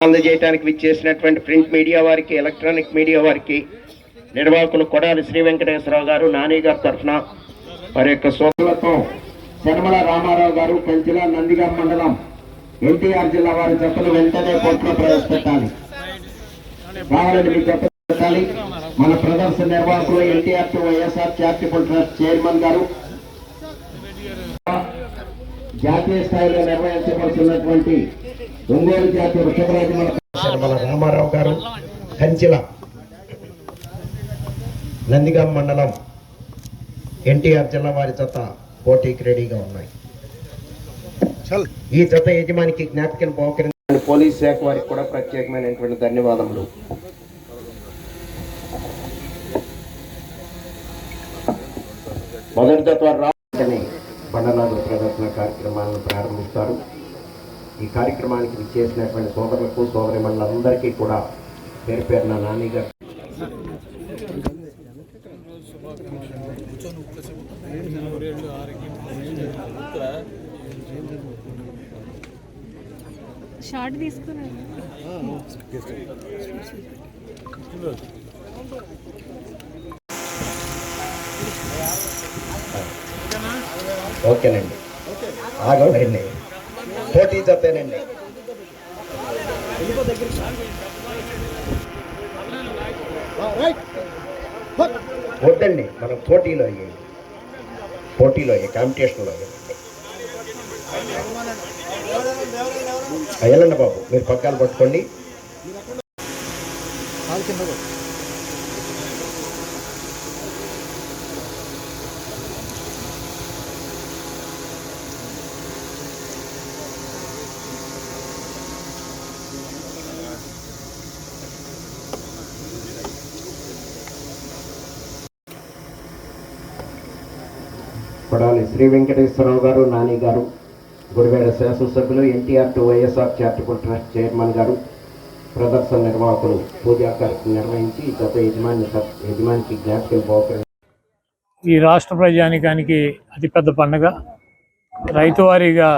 అందజేయడానికి విచ్చేసినటువంటి print media వారికి electronic media వారికి నిర్వాహకులు కొడాలి శ్రీ వెంకటేశ్వరరావు గారు నాని గారి తరఫున వారి యొక్క సోదరులతో శర్మల రామారావు గారు కంచిల నందిగా మండలం ఎన్టీఆర్ జిల్లా వారి జతలు వెంటనే కోర్టులో ప్రవేశపెట్టాలి. కావాలని మీ పెట్టాలి. మన ప్రదర్శన నిర్వాహకులు NTR YSR charitable trust chairman గారు. జాతీయ స్థాయిలో నిర్వహించవలసినటువంటి ఒంగోలు శర్మల రామారావు గారు కంచిల నందిగాం మండలం ఎన్టీఆర్ జిల్లా వారి జత పోటీకి రెడీగా ఉన్నాయి. ఈ జత యజమానికి జ్ఞాపికను పోకరించిన పోలీస్ శాఖ వారికి కూడా ప్రత్యేకమైనటువంటి ధన్యవాదములు. మొదటి జత వారు రాని బండనాథ ప్రదర్శన కార్యక్రమాలను ప్రారంభిస్తారు. ఈ కార్యక్రమానికి విచ్చేసినటువంటి సోదరులకు సోదరి మండలందరికీ కూడా పేరు పేరున నాని గారు. షార్ట్ తీసుకున్నాను ఓకేనండి. ఆగండి. పోటీ చెప్పానండి వద్దండి మనం పోటీలో అయ్యండి పోటీలో అయ్యి కాంపిటీషన్లో అయ్యండి అయ్యాలండి బాబు మీరు పక్కాలు పట్టుకోండి. కొడాలి. శ్రీ వెంకటేశ్వరరావు గారు నాని గారు గుడివేడ శాసనసభ్యులు NTR to YSR charitable trust chairman గారు ప్రదర్శన నిర్వాహకులు పూజా కార్యక్రమం నిర్వహించి గత యజమాని యజమానికి జ్ఞాపకం పోకరి ఈ రాష్ట్ర ప్రజానికానికి అతిపెద్ద పండుగ. రైతువారీగా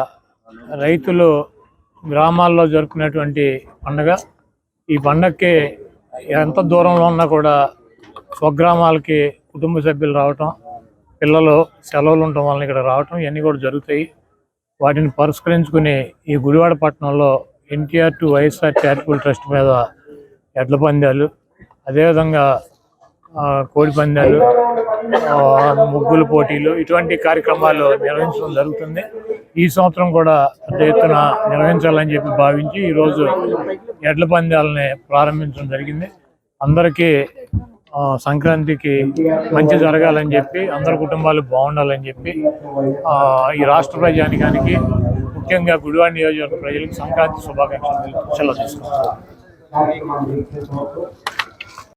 రైతులు గ్రామాల్లో జరుపుకునేటువంటి పండుగ. ఈ పండగకి ఎంత దూరంలో ఉన్నా కూడా స్వగ్రామాలకి కుటుంబ సభ్యులు రావటం పిల్లలు సెలవులు ఉండటం వలన ఇక్కడ రావటం ఇవన్నీ కూడా జరుగుతాయి. వాటిని పరిష్కరించుకుని ఈ గుడివాడ పట్టణంలో NTR to YSR charitable trust మీద ఎడ్ల పందాలు అదేవిధంగా కోడి పందాలు ముగ్గుల పోటీలు ఇటువంటి కార్యక్రమాలు నిర్వహించడం జరుగుతుంది. ఈ సంవత్సరం కూడా పెద్ద ఎత్తున నిర్వహించాలని చెప్పి భావించి ఈరోజు ఎడ్ల పందాలని ప్రారంభించడం జరిగింది. అందరికీ సంక్రాంతికి మంచి జరగాలని చెప్పి అందరి కుటుంబాలు బాగుండాలని చెప్పి ఈ రాష్ట్ర ప్రజానికానికి ముఖ్యంగా గుడివాడ నియోజకవర్గ ప్రజలకు సంక్రాంతి శుభాకాంక్షలు సెలవు తీసుకుంటారు